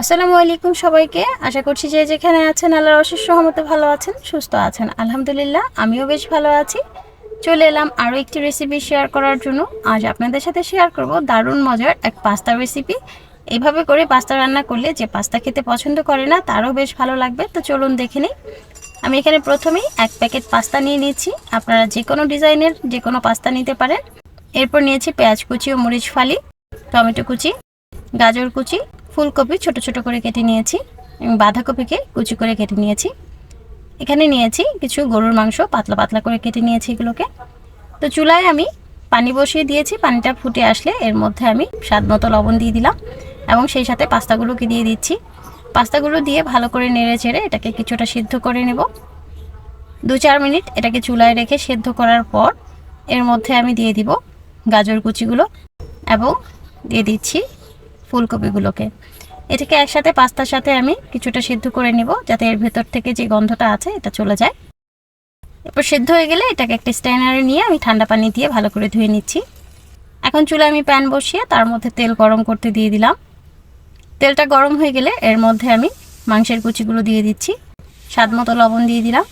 আসসালামু আলাইকুম সবাইকে। আশা করছি যে যেখানে আছেন আল্লাহর অশেষ সহমতে ভালো আছেন, সুস্থ আছেন। আলহামদুলিল্লাহ, আমিও বেশ ভালো আছি। চলে এলাম আরও একটি রেসিপি শেয়ার করার জন্য। আজ আপনাদের সাথে শেয়ার করব দারুণ মজার এক পাস্তার রেসিপি এইভাবে করে পাস্তা রান্না করলে যে পাস্তা খেতে পছন্দ করে না, তারও বেশ ভালো লাগবে। তো চলুন দেখে নিই। আমি এখানে প্রথমেই এক প্যাকেট পাস্তা নিয়ে নিয়েছি। আপনারা যে কোনো ডিজাইনের যে কোনো পাস্তা নিতে পারেন। এরপর নিয়েছি পেঁয়াজ কুচি ও মরিচ ফালি, টমেটো কুচি, গাজর কুচি ফুলকপি ছোট ছোট করে কেটে নিয়েছি, এবং বাঁধাকপিকে কুচি করে কেটে নিয়েছি। এখানে নিয়েছি কিছু গরুর মাংস, পাতলা পাতলা করে কেটে নিয়েছি এগুলোকে। তো চুলায় আমি পানি বসিয়ে দিয়েছি, পানিটা ফুটে আসলে এর মধ্যে আমি স্বাদ মতো লবণ দিয়ে দিলাম, এবং সেই সাথে পাস্তাগুলোকে দিয়ে দিচ্ছি। পাস্তাগুলো দিয়ে ভালো করে নেড়ে চেড়ে এটাকে কিছুটা সিদ্ধ করে নেব। দু চার মিনিট এটাকে চুলায় রেখে সেদ্ধ করার পর এর মধ্যে আমি দিয়ে দিব গাজর কুচিগুলো, এবং দিয়ে দিচ্ছি ফুলকপিগুলোকে। এটাকে একসাথে পাস্তার সাথে আমি কিছুটা সিদ্ধ করে নিব, যাতে এর ভেতর থেকে যে গন্ধটা আছে এটা চলে যায়। এরপর সিদ্ধ হয়ে গেলে এটাকে একটা স্ট্যানারে নিয়ে আমি ঠান্ডা পানি দিয়ে ভালো করে ধুয়ে নিচ্ছি। এখন চুলে আমি প্যান বসিয়ে তার মধ্যে তেল গরম করতে দিয়ে দিলাম। তেলটা গরম হয়ে গেলে এর মধ্যে আমি মাংসের কুচিগুলো দিয়ে দিচ্ছি। স্বাদ মতো লবণ দিয়ে দিলাম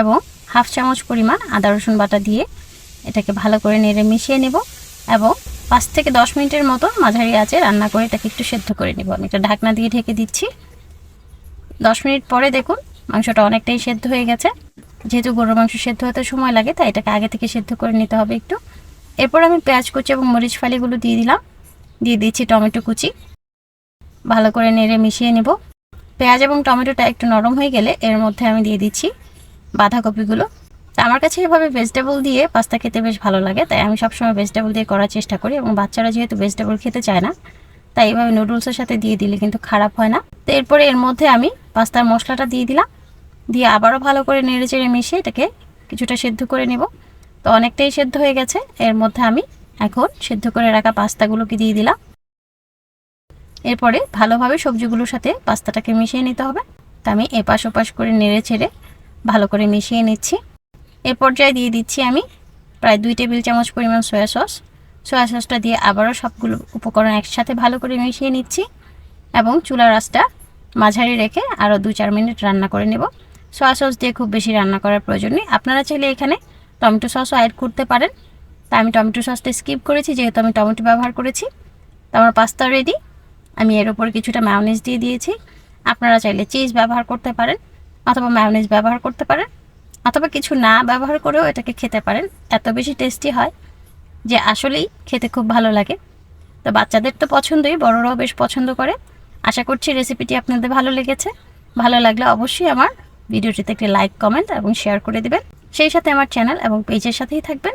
এবং হাফ চামচ পরিমাণ আদা রসুন বাটা দিয়ে এটাকে ভালো করে নেড়ে মিশিয়ে নেব এবং পাঁচ থেকে দশ মিনিটের মতো মাঝারি আছে রান্না করে এটাকে একটু সেদ্ধ করে নেব। আমি একটা ঢাকনা দিয়ে ঢেকে দিচ্ছি। দশ মিনিট পরে দেখুন মাংসটা অনেকটাই সেদ্ধ হয়ে গেছে। যেহেতু গরুর মাংস সেদ্ধ হতে সময় লাগে, তাই এটাকে আগে থেকে সেদ্ধ করে নিতে হবে একটু। এরপর আমি পেঁয়াজ কুচি এবং মরিচ ফালিগুলো দিয়ে দিলাম। দিয়ে দিচ্ছি টমেটো কুচি। ভালো করে নেড়ে মিশিয়ে নেব। পেঁয়াজ এবং টমেটোটা একটু নরম হয়ে গেলে এর মধ্যে আমি দিয়ে দিচ্ছি বাঁধাকপিগুলো। আমার কাছে এভাবে ভেজিটেবল দিয়ে পাস্তা খেতে বেশ ভালো লাগে, তাই আমি সবসময় ভেজিটেবল দিয়ে করার চেষ্টা করি এবং বাচ্চারা যেহেতু ভেজিটেবল খেতে চায় না, তাই এভাবে নুডলসের সাথে দিয়ে দিলে কিন্তু খারাপ হয় না। তো এরপরে এর মধ্যে আমি পাস্তার মশলাটা দিয়ে দিলাম, দিয়ে আবারও ভালো করে নেড়ে চেড়ে মিশিয়ে এটাকে কিছুটা সেদ্ধ করে নেব। তো অনেকটাই সেদ্ধ হয়ে গেছে, এর মধ্যে আমি এখন সেদ্ধ করে রাখা পাস্তাগুলোকে দিয়ে দিলাম। এরপরে ভালোভাবে সবজিগুলোর সাথে পাস্তাটাকে মিশিয়ে নিতে হবে। তা আমি এপাশ ওপাশ করে নেড়ে ছেড়ে ভালো করে মিশিয়ে নিচ্ছি। এ পর্যায়ে দিয়ে দিচ্ছি আমি প্রায় দুই টেবিল চামচ পরিমাণ সয়া সস। সয়া সসটা দিয়ে আবারও সবগুলো উপকরণ একসাথে ভালো করে মিশিয়ে নিচ্ছি এবং চুলার আঁচটা মাঝারি রেখে আরও দু চার মিনিট রান্না করে নেব। সয়া সস দিয়ে খুব বেশি রান্না করার প্রয়োজন নেই। আপনারা চাইলে এখানে টমেটো সসও অ্যাড করতে পারেন। তা আমি টমেটো সসটা স্কিপ করেছি, যেহেতু আমি টমেটো ব্যবহার করেছি। তো আমার পাস্তা রেডি আমি এর ওপর কিছুটা ম্যায়োনিজ দিয়ে দিয়েছি। আপনারা চাইলে চিজ ব্যবহার করতে পারেন অথবা ম্যায়োনিজ ব্যবহার করতে পারেন। অথবা কিছু না ব্যবহার করেও এটাকে খেতে পারেন। এত বেশি টেস্টি হয় যে আসলেই খেতে খুব ভালো লাগে। তো বাচ্চাদের তো পছন্দই, বড়রাও বেশ পছন্দ করে। আশা করছি রেসিপিটি আপনাদের ভালো লেগেছে। ভালো লাগলে অবশ্যই আমার ভিডিওটিতে একটি লাইক কমেন্ট এবং শেয়ার করে দিবেন। সেই সাথে আমার চ্যানেল এবং পেজের সাথেই থাকবেন।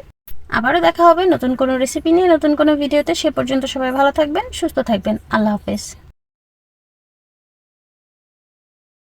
আবারও দেখা হবে নতুন কোনো রেসিপি নিয়ে, নতুন কোনো ভিডিওতে সে পর্যন্ত সবাই ভালো থাকবেন, সুস্থ থাকবেন। আল্লাহ হাফেজ।